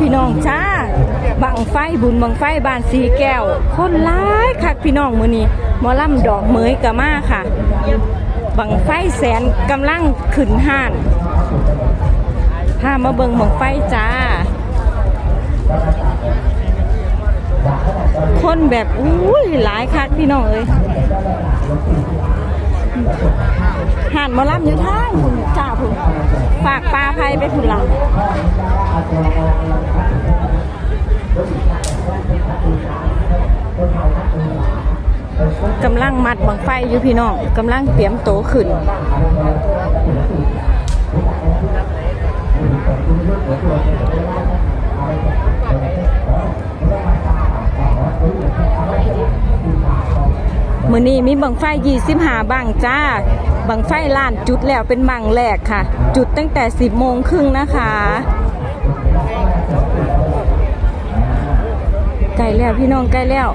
พี่น้องจ้าบังไฟบุญบังไฟบ้านสีแก้ว คนร้ายคักพี่น้องมือนี้มอลำดอกเหมยกะมาค่ะ บังไฟแสนกำลังขึ้นห้านพามาเบิงบังไฟจ้า คนแบบอุ้ยหลายคักพี่น้องเอ้ยห่านมอลำอยู่ทางคุณจ้าคุณ ฝากปลาไพไปคุณล่ะกำลังมัดบังไฟอยู่พี่น้องกำลังเตรียมโตขึ้น มือนี้มีบังไฟ25บังจ้า บังไฟล้านจุดแล้วเป็นบังแรกค่ะ จุดตั้งแต่ 10โมงครึ่งนะคะไก่แล้วพี่น้องไก่แล้ว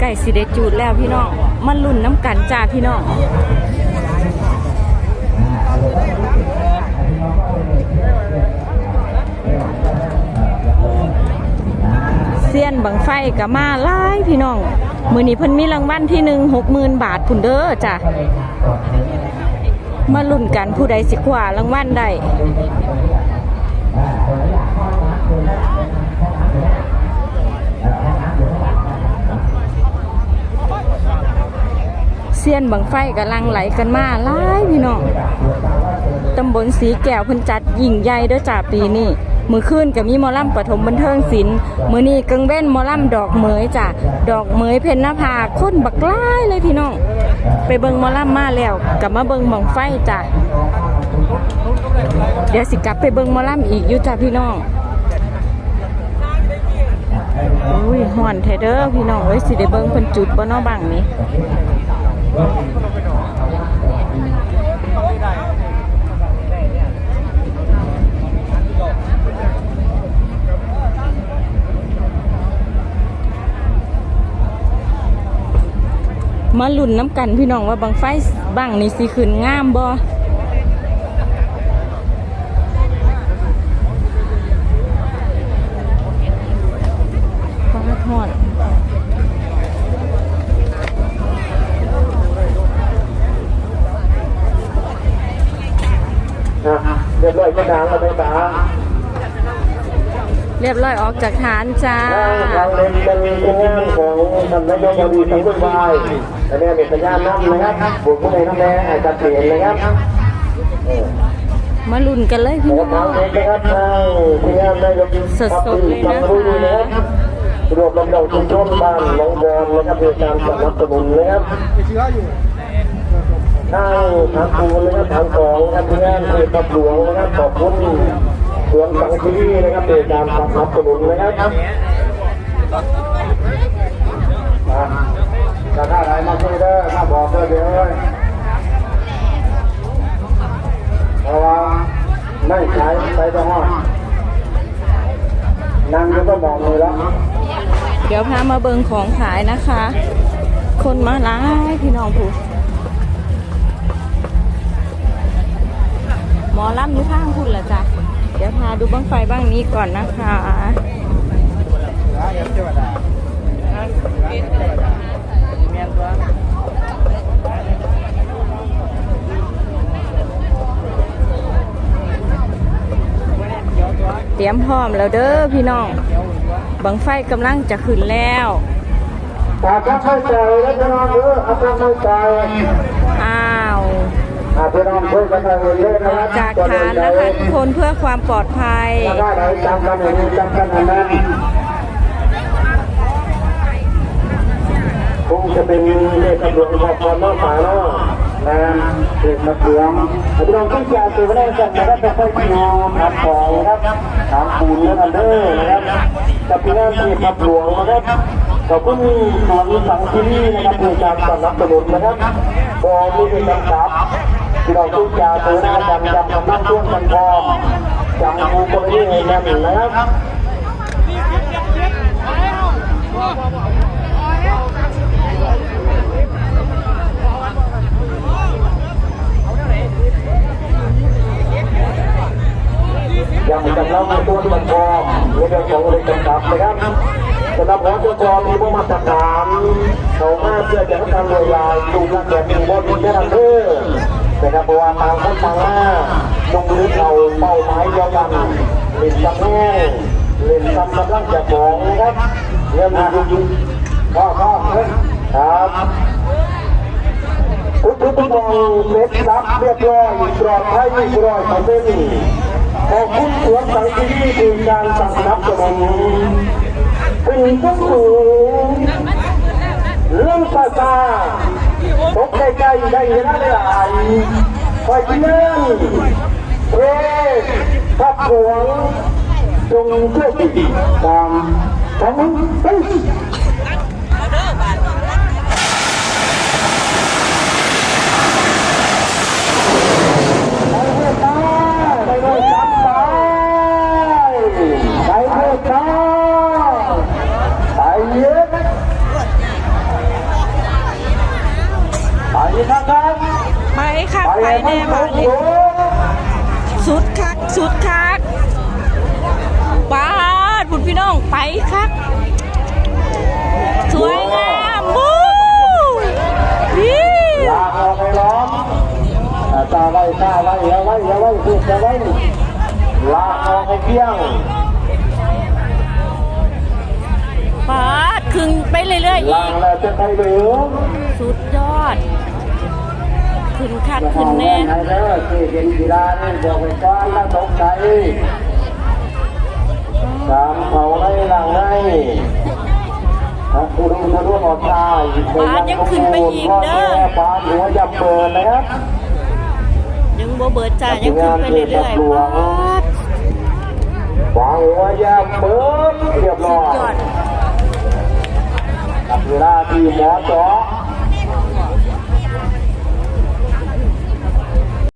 ไก่สิเดจูดแล้วพี่น้องมันลุ่นน้ำกันจ้าพี่น้อง เซียนบังไฟกับมาหลายพี่น้อง มือนี้เพิ่นมีรางวัลที่หนึ่งหกหมื่นบาทพุ่นเด้อจ้ะมาลุ่นกันผู้ใดสิกว่ารางวัลได้เซียนบังไฟกำลังไหลกันมาหลายพี่น้องตำบลสีแก้วเพิ่นจัดยิ่งใหญ่เด้อจ้าปีนี้ มือคืนก็มีมอลำปฐมบันเทิงศิลป์มือนี้กังเว้นมอลำดอกเหมยจ้ะดอกเหมยเพนนภาคนบักหลายเลยพี่น้อง ไปเบิงมอลำมมาแล้วกลับมาเบิงบังไฟจ้ะเดี๋ยวสิกลับไปเบิงมอลำอีกอยู่จ้ะพี่น้องอุ้ยห่อนเทเด้อพี่น้องเอ้ยสิได้เบิงเพิ่นจุดบ่นาะบังนี้ มาลุ่นน้ำกันพี่น้องว่าบังไฟบังนี่สิขึ้นงามบ่ฟ้าทอดเรียบร้อยก็ดังแล้วไม่ตา เรียบร้อยออกจากฐานจ้าทางเล่นเป็นงานของท่านนายกอดีสังคมวายแต่เนี่ยเป็นสัญญาณนับนะครับบุกผู้ใดน้ำแดงอาจจะเปลี่ยนนะครับมาลุ่นกันเลยพี่น้องงเล่นนะครับทางที่งานนายกสดเลยนะคะรวบรวมเราชุมชนบ้านหนองบอนนะครับโดยการสนับสนุนนะครับทางทางครูนะครับทางสองนะครับที่งานเทพหลวงนะครับขอบคุณ สวนสังคีนะครับโดการสนับสนุนนะครับอะจะถ้าไหนมาช่วยเด้อถ้าบอกเด้อเดี๋ยวเอ้ยเพราะว่าไม่ใช้ไปต้องห้องนั่งก็ต้องมองมือแล้วเดี๋ยวพามาเบิงของขายนะคะ คนมาหลายพี่น้องผู้หมอลำอยู่ข้างคุณละจ้ะ เดี๋ยวพาดูบ้างไฟบ้างนี้ก่อนนะคะเตรียมพร้อมแล้วเด้อพี่น้อง บังไฟกำลังจะขึ้นแล้วอาจจะเข้าใจแล้วพี่น้องเด้ออาจจะเข้าใจอ้าว อาจจะน้องช่วยกันหน่อยเด้อนะอคอรักบจากฐานนะคะทุกคนเพื่อความปลอดภัยถ้าได้ไหนจำกันอย่างนี้จำกันอย่างนั้นคงจะเป็นเลขตำรวจขอบคุณน้องสาวเนาะนะเลขตำรวจพี่น้องที่จะซื้อได้กันนะครับจะค่อยงอครับของครับถามปูนนะครับเด้อนะครับจะพี่น้องที่ขับหลวงนะครับขอบคุณสวนสังคีรีนะครับโดยการสนับสนุนนะครับบอมีเป็นจำกัด พี่น้องที่จะซื้อนะครับจำจำนั่งช่วงกันพร้อมจำคูคนนี้ให้แน่นนะครับพนะครับจำเราตัวมันพอในเรื่องของเด็กกำกับนะครับสำหรับหัวตัวกรมีผู้มาตรฐานเขามาเพื่อจะให้การรวยลายดูแลแบบมีบนแค่นั้นเด้อ นะครับเพราะว่าทางคนทางหน้าลงมือเขาเป้าหมายเดียวกันเล่นกับแม่เล่นกับกำลังจะของนะครับเรื่องนี้ยุ่งๆข้อข้อครับทุกทุกทุกองเซ็ตรับเรียบร้อยปลอดภัยร้อยเปอร์เซ็นต์ขอบคุณสวนสังที่นี่คือการสั่งนับสนุนเป็นทุกสูงเรื่องภาษา ได้ยินได้หลายคอยที่นั่นเรพับหวงจงเชื่อติดตามของตั้งเฮ้ย ไปเลยจับไปไปเลยจ้าไปเยอะไปนะครับ ไป คักไปแน่มับานดถูนี้กสุดคักสุดคักป้าดพุ่นพี่น้องไปคัก สวยงามบู๊นี่ลาออกไปล้อมตาไว้ตาไว้อย่าไว้อย่าไว้ถูกอย่าไว้ลาออกไปเที่ยงปาดขึ้นไปเรื่อยๆอีกแล้วจะไปเหลือสุดยอด ขึ้นคักจะมขึ้อนงแน่แน่ไหนเด้อที่เห็นกีฬานี่บอกไปก่อนแล้วตกใจสามเขาให้หลังให้ถ้าคุณจะร่วมออกชายปานหัวจะเปิดนะครับ ยังบ่เบิดจ้ายังขึ้นไปเรื่อยๆปาดปานหัวจะเปิดเรียบสุร้ดอยยอดกับเวลาที่หมอจอ